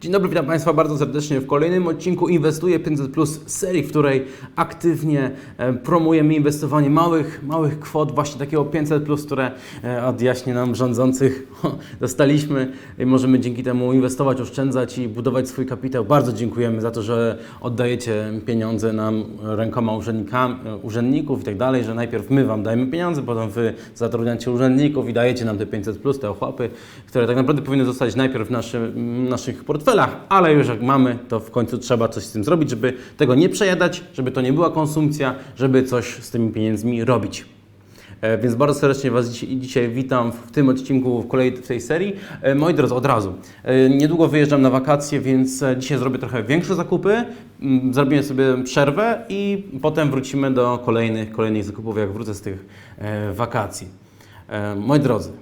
Dzień dobry, witam Państwa bardzo serdecznie w kolejnym odcinku Inwestuję 500 Plus serii, w której aktywnie e, promujemy inwestowanie małych, małych kwot, właśnie takiego 500 Plus, które e, od jaśnie nam rządzących dostaliśmy i możemy dzięki temu inwestować, oszczędzać i budować swój kapitał. Bardzo dziękujemy za to, że oddajecie pieniądze nam rękoma e, urzędników i tak dalej, że najpierw my Wam dajemy pieniądze, potem Wy zatrudniacie urzędników i dajecie nam te 500 plus, te ochłapy, które tak naprawdę powinny zostać najpierw w naszy, w naszych portfelach, ale już jak mamy, to w końcu trzeba coś z tym zrobić, żeby tego nie przejadać, żeby to nie była konsumpcja, żeby coś z tymi pieniędzmi robić. E, Więc bardzo serdecznie Was dzisiaj, witam w tym odcinku w kolei w tej serii. E, Moi drodzy, od razu. e, Niedługo wyjeżdżam na wakacje, więc dzisiaj zrobię trochę większe zakupy. Zrobimy sobie przerwę i potem wrócimy do kolejnych, kolejnych zakupów, jak wrócę z tych wakacji. Moi drodzy,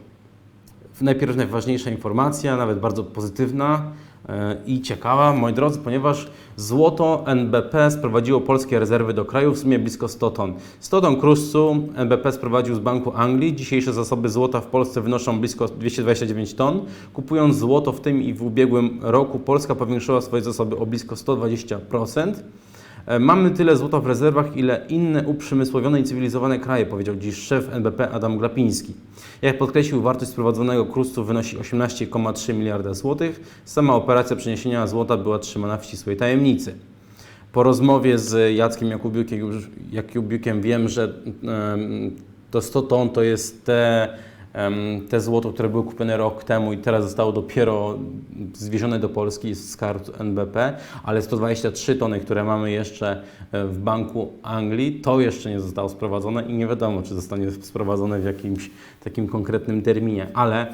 najpierw najważniejsza informacja, nawet bardzo pozytywna e, i ciekawa, moi drodzy, ponieważ złoto NBP sprowadziło polskie rezerwy do kraju w sumie blisko 100 ton. 100 ton kruszcu NBP sprowadził z Banku Anglii. Dzisiejsze zasoby złota w Polsce wynoszą blisko 229 ton. Kupując złoto w tym i w ubiegłym roku, Polska powiększyła swoje zasoby o blisko 120%. E, Mamy tyle złota w rezerwach, ile inne uprzemysłowione i cywilizowane kraje, powiedział dziś szef NBP Adam Glapiński. Jak podkreślił, wartość sprowadzonego kruszcu wynosi 18,3 miliarda złotych. Sama operacja przeniesienia złota była trzymana w ścisłej tajemnicy. Po rozmowie z Jackiem Jakubiukiem, Jakubiukiem wiem, że to 100 ton to jest te, te złoto, które były kupione rok temu i teraz zostało dopiero zwiezione do Polski z kart NBP, ale 123 tony, które mamy jeszcze e, w Banku Anglii, to jeszcze nie zostało sprowadzone i nie wiadomo, czy zostanie sprowadzone w jakimś takim konkretnym terminie, ale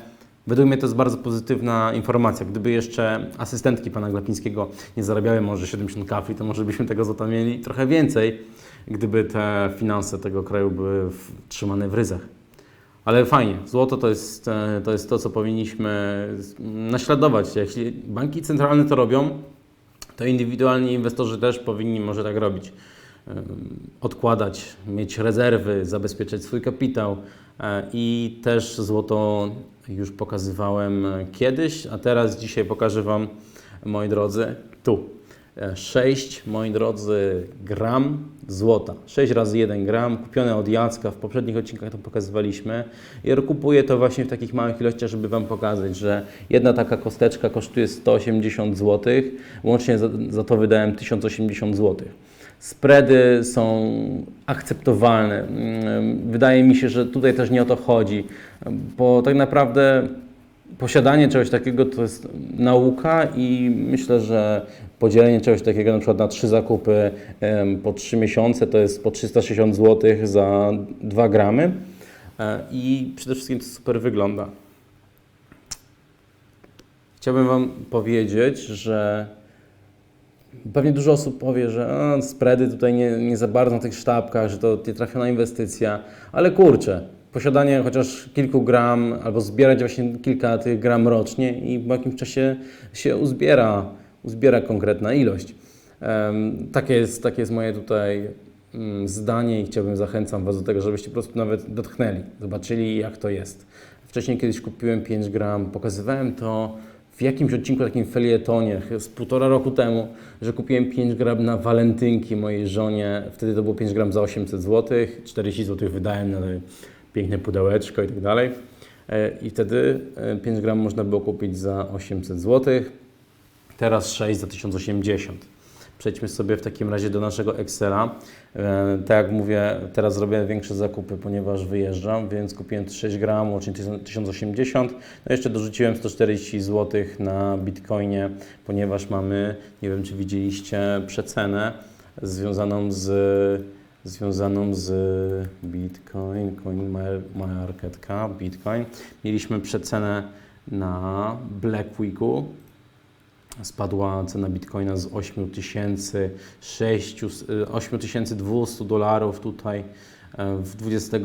Według mnie to jest bardzo pozytywna informacja. Gdyby jeszcze asystentki pana Glapińskiego nie zarabiały może 70 kafli, to może byśmy tego złota mieli trochę więcej, gdyby te finanse tego kraju były w, trzymane w ryzach. Ale fajnie, złoto to jest, e, to jest to, co powinniśmy naśladować. Jeśli banki centralne to robią, to indywidualni inwestorzy też powinni może tak robić. Em, Odkładać, mieć rezerwy, zabezpieczać swój kapitał e, i też złoto już pokazywałem e, kiedyś, a teraz dzisiaj pokażę Wam, moi drodzy, tu. 6, moi drodzy, gram złota. 6 razy 1 gram, kupione od Jacka, w poprzednich odcinkach to pokazywaliśmy. I kupuję to właśnie w takich małych ilościach, żeby Wam pokazać, że jedna taka kosteczka kosztuje 180 zł, łącznie za, za to wydałem 1080 zł. Spready są akceptowalne. Mm, Wydaje mi się, że tutaj też nie o to chodzi, bo tak naprawdę posiadanie czegoś takiego to jest nauka i myślę, że podzielenie czegoś takiego na przykład na trzy zakupy po 3 miesiące to jest po 360 zł za 2 gramy E, i przede wszystkim to super wygląda. Chciałbym Wam powiedzieć, że Pewnie dużo osób powie, że spready tutaj nie, nie za bardzo na tych sztabkach, że to nietrafiona inwestycja, ale kurczę, posiadanie chociaż kilku gram albo zbierać właśnie kilka tych gram rocznie i po jakimś czasie się uzbiera, uzbiera konkretna ilość. Takie, jest, takie jest moje tutaj mm, zdanie i chciałbym, zachęcam Was do tego, żebyście po prostu nawet dotknęli, zobaczyli jak to jest. Wcześniej kiedyś kupiłem 5 gram, pokazywałem to w jakimś odcinku, takim felietonie z półtora roku temu, że kupiłem 5 gram na walentynki mojej żonie. Wtedy to było 5 gram za 800 zł, 40 zł wydałem na piękne pudełeczko i tak dalej. E, I wtedy e, 5 gram można było kupić za 800 zł, teraz 6 za 1080. Przejdźmy sobie w takim razie do naszego Excela. E, tak jak mówię, teraz zrobię większe zakupy, ponieważ wyjeżdżam, więc kupiłem 6 gram, łącznie 1080. No jeszcze dorzuciłem 140 zł na Bitcoinie, ponieważ mamy, nie wiem czy widzieliście, przecenę związaną z związaną z Bitcoin, Coin Market Cap, Bitcoin. Mieliśmy przecenę na Black Weeku, spadła cena bitcoina z 8600 8200 dolarów tutaj e, w 20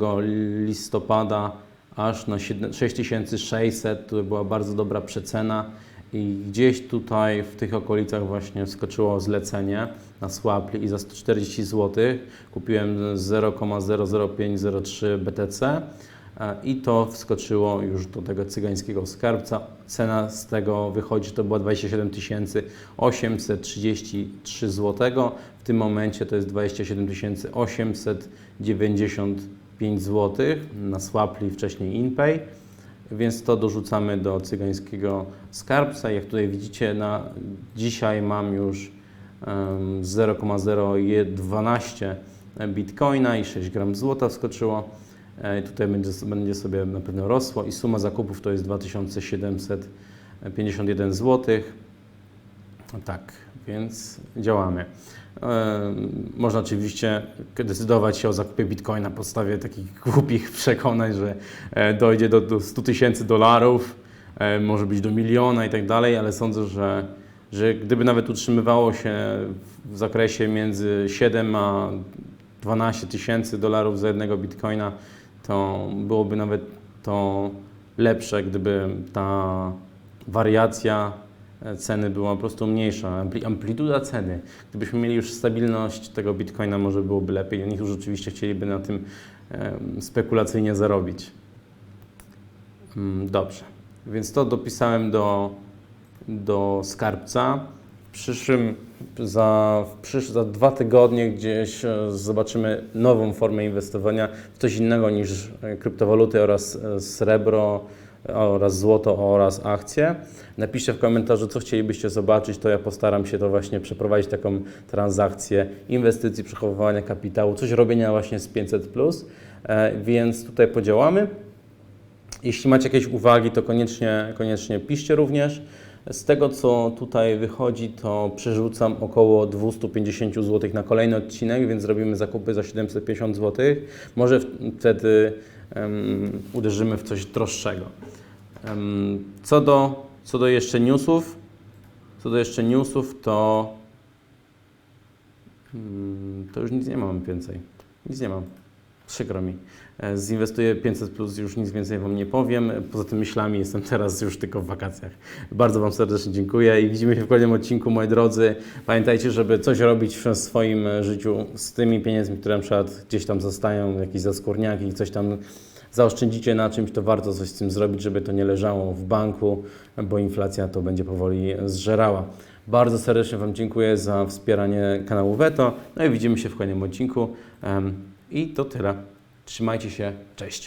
listopada aż na 7 6600. To była bardzo dobra przecena i gdzieś tutaj w tych okolicach właśnie wskoczyło zlecenie na Swapli i za 140 zł kupiłem 0,00503 BTC i to wskoczyło już do tego cygańskiego skarbca. Cena z tego wychodzi, to była 27 833 zł. W tym momencie to jest 27 895 zł na Swapli, wcześniej InPay. Więc to dorzucamy do cygańskiego skarbca. Jak tutaj widzicie, na dzisiaj mam już em, 0,012 bitcoina i 6 gram złota wskoczyło. E, Tutaj będzie, będzie sobie na pewno rosło i suma zakupów to jest 2751 zł. Tak, więc działamy. E, Można oczywiście decydować się o zakupie bitcoina na podstawie takich głupich przekonań, że e, dojdzie do, do 100 tysięcy dolarów, może być do miliona i tak dalej, ale sądzę, że, że gdyby nawet utrzymywało się w zakresie między 7 a 12 tysięcy dolarów za jednego bitcoina, to byłoby nawet to lepsze, gdyby ta wariacja ceny była po prostu mniejsza, ampli- amplituda ceny. Gdybyśmy mieli już stabilność tego bitcoina, może byłoby lepiej. Oni już rzeczywiście chcieliby na tym spekulacyjnie zarobić. Mm, Dobrze, więc to dopisałem do, do skarbca. W przyszłym, za, przysz, za dwa tygodnie gdzieś e, zobaczymy nową formę inwestowania w coś innego niż e, kryptowaluty oraz e, srebro oraz złoto oraz akcje. Napiszcie w komentarzu, co chcielibyście zobaczyć, to ja postaram się to właśnie przeprowadzić taką transakcję inwestycji, przechowywania kapitału, coś robienia właśnie z 500+, e, więc tutaj podziałamy. Jeśli macie jakieś uwagi, to koniecznie, koniecznie piszcie również. Z tego, co tutaj wychodzi, to przerzucam około 250 zł na kolejny odcinek, więc zrobimy zakupy za 750 zł. Może wtedy em, uderzymy w coś droższego. Em, co, do, co do jeszcze newsów, co do jeszcze newsów, to mm, to już nic nie mam więcej. Nic nie mam. Przykro mi. E, Zinwestuję 500 plus, już nic więcej Wam nie powiem. Poza tym myślami jestem teraz już tylko w wakacjach. Bardzo Wam serdecznie dziękuję i widzimy się w kolejnym odcinku, moi drodzy. Pamiętajcie, żeby coś robić w swoim życiu z tymi pieniędzmi, które na przykład gdzieś tam zostają, jakieś zaskórniaki, coś tam zaoszczędzicie na czymś, to warto coś z tym zrobić, żeby to nie leżało w banku, bo inflacja to będzie powoli zżerała. Bardzo serdecznie Wam dziękuję za wspieranie kanału Veto. No i widzimy się w kolejnym odcinku. I to tyle. Trzymajcie się. Cześć.